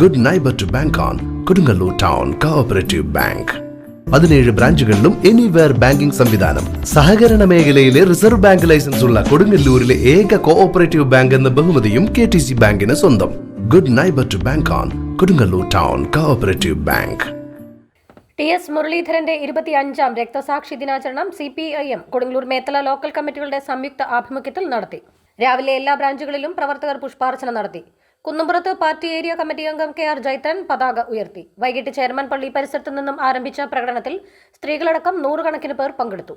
Good neighbour to bank on Kodungallur town cooperative bank പതിനേഴ് ബ്രാഞ്ചുകളിലും anywhere banking സംവിധാനം. സഹകരണ മേഖലയിലെ റിസർവ് ബാങ്ക് ലൈസൻസ് ഉള്ള കൊടുങ്ങല്ലൂരിലെ ഏക കോഓപ്പറേറ്റീവ് ബാങ്ക് എന്ന ബഹുമതിയും കെ ടി സി ബാങ്കിന് സ്വന്തം. Good neighbour to bank on Kodungallur town cooperative bank T S മുരളീധരന്റെ ഇരുപത്തിയഞ്ചാം രക്തസാക്ഷി ദിനാചരണം C P I M Kodungallur Methala local കമ്മിറ്റികളുടെ സംയുക്ത ആഭിമുഖ്യത്തിൽ നടത്തി. രാവിലെ എല്ലാ ബ്രാഞ്ചുകളിലും പ്രവർത്തകർ പുഷ്പാർച്ചന നടത്തി. കുന്നുംപുറത്ത് പാർട്ടി ഏരിയ കമ്മിറ്റി അംഗം കെ ആർ ജൈത്രൻ പതാക ഉയർത്തി. വൈകിട്ട് ചെയർമാൻ പള്ളി പരിസരത്തു നിന്നും ആരംഭിച്ച പ്രകടനത്തിൽ സ്ത്രീകളടക്കം നൂറുകണക്കിന് പേർ പങ്കെടുത്തു.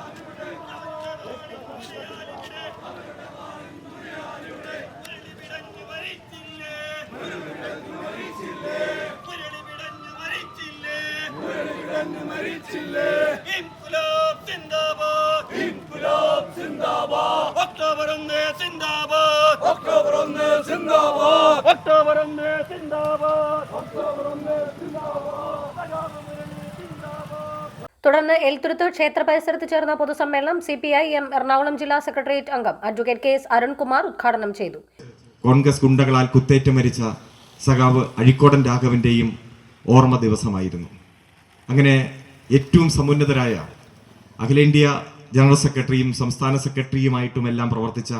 മുരളീധര മരിച്ചില്ലേ ഇൻകുലാബ് സിന്ദാബാദ് ഇൻകുലാബ് സിന്ദാബാദ് ഒക്ടോബർ ഒന്ന് സിന്ദാബാദ് ഒക്ടോബർ ഒന്ന് സിന്ദാബാദ് ഒക്ടോബർ ഒന്ന് സിന്ദാബാദ് ഒക്ടോബർ ഒന്ന് തുടർന്ന് എൽത്തുരുത്ത് ക്ഷേത്ര പരിസരത്ത് ചേർന്ന പൊതുസമ്മേളനം C P I M Ernakulam ജില്ലാ സെക്രട്ടേറിയറ്റ് അംഗം അഡ്വക്കേറ്റ് കെ എസ് അരുൺകുമാർ ഉദ്ഘാടനം ചെയ്തു. കോൺഗ്രസ് ഗുണ്ടകളാൽ കുത്തേറ്റ് മരിച്ച സഖാവ് അഴിക്കോടൻ രാഘവന്റെയും ഓർമ്മ ദിവസമായിരുന്നു. അങ്ങനെ ഏറ്റവും സമുന്നതരായ അഖിലേന്ത്യാ ജനറൽ സെക്രട്ടറിയും സംസ്ഥാന സെക്രട്ടറിയുമായിട്ടുമെല്ലാം പ്രവർത്തിച്ച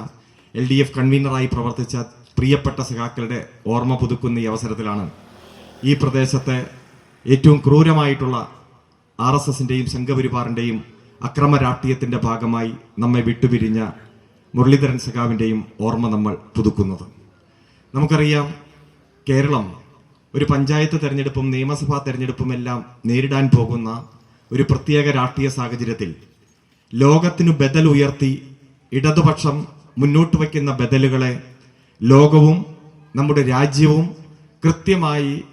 എൽ ഡി എഫ് കൺവീനറായി പ്രവർത്തിച്ച പ്രിയപ്പെട്ട സഖാക്കളുടെ ഓർമ്മ പുതുക്കുന്ന ഈ അവസരത്തിലാണ് ഈ പ്രദേശത്തെ ഏറ്റവും ക്രൂരമായിട്ടുള്ള ആർ എസ് എസിന്റെയും സംഘപരിവാറിന്റെയും അക്രമ രാഷ്ട്രീയത്തിന്റെ ഭാഗമായി നമ്മെ വിട്ടുപിരിഞ്ഞ മുരളീധരൻ സഖാവിന്റെയും ഓർമ്മ നമ്മൾ പുതുക്കുന്നത്. നമുക്കറിയാം കേരളം ഒരു പഞ്ചായത്ത് തെരഞ്ഞെടുപ്പും നിയമസഭാ തെരഞ്ഞെടുപ്പും എല്ലാം നേരിടാൻ പോകുന്ന ഒരു പ്രത്യേക രാഷ്ട്രീയ സാഹചര്യത്തിൽ ലോകത്തിനു ബദൽ ഉയർത്തി ഇടതുപക്ഷം മുന്നോട്ട് വയ്ക്കുന്ന ബദലുകളെ ലോകവും നമ്മുടെ രാജ്യവും കൃത്യമായി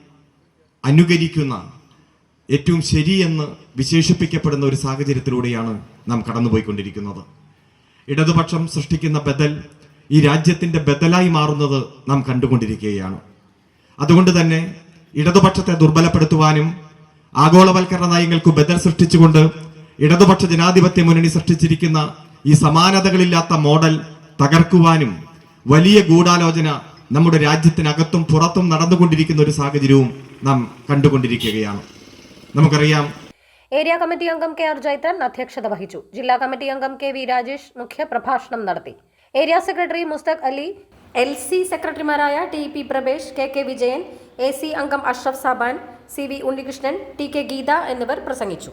അനുകരിക്കുന്ന ഏറ്റവും ശരിയെന്ന് വിശേഷിപ്പിക്കപ്പെടുന്ന ഒരു സാഹചര്യത്തിലൂടെയാണ് നാം കടന്നുപോയിക്കൊണ്ടിരിക്കുന്നത്. ഇടതുപക്ഷം സൃഷ്ടിക്കുന്ന ബദൽ ഈ രാജ്യത്തിന്റെ ബദലായി മാറുന്നത് നാം കണ്ടുകൊണ്ടിരിക്കുകയാണ്. അതുകൊണ്ട് തന്നെ ഇടതുപക്ഷത്തെ ദുർബലപ്പെടുത്തുവാനും ആഗോളവൽക്കരണ നയങ്ങൾക്ക് ബദൽ സൃഷ്ടിച്ചുകൊണ്ട് ഇടതുപക്ഷ ജനാധിപത്യ മുന്നണി സൃഷ്ടിച്ചിരിക്കുന്ന ഈ സമാനതകളില്ലാത്ത മോഡൽ തകർക്കുവാനും വലിയ ഗൂഢാലോചന നമ്മുടെ രാജ്യത്തിനകത്തും പുറത്തും നടന്നുകൊണ്ടിരിക്കുന്ന ഒരു സാഹചര്യവും നാം കണ്ടുകൊണ്ടിരിക്കുകയാണ്. നമുക്കറിയാം ഏരിയ കമ്മിറ്റി അംഗം കെ ആർ ജൈത്രൻ അധ്യക്ഷത വഹിച്ചു. ജില്ലാ കമ്മിറ്റി അംഗം കെ വി രാജേഷ് മുഖ്യ പ്രഭാഷണം നടത്തി. Area secretary Mushtaq Ali L C സെക്രട്ടറിമാരായ T P Prabhesh K K Vijayan A C അംഗം Ashraf Saban C V Unnikrishnan T K Geetha എന്നിവർ പ്രസംഗിച്ചു.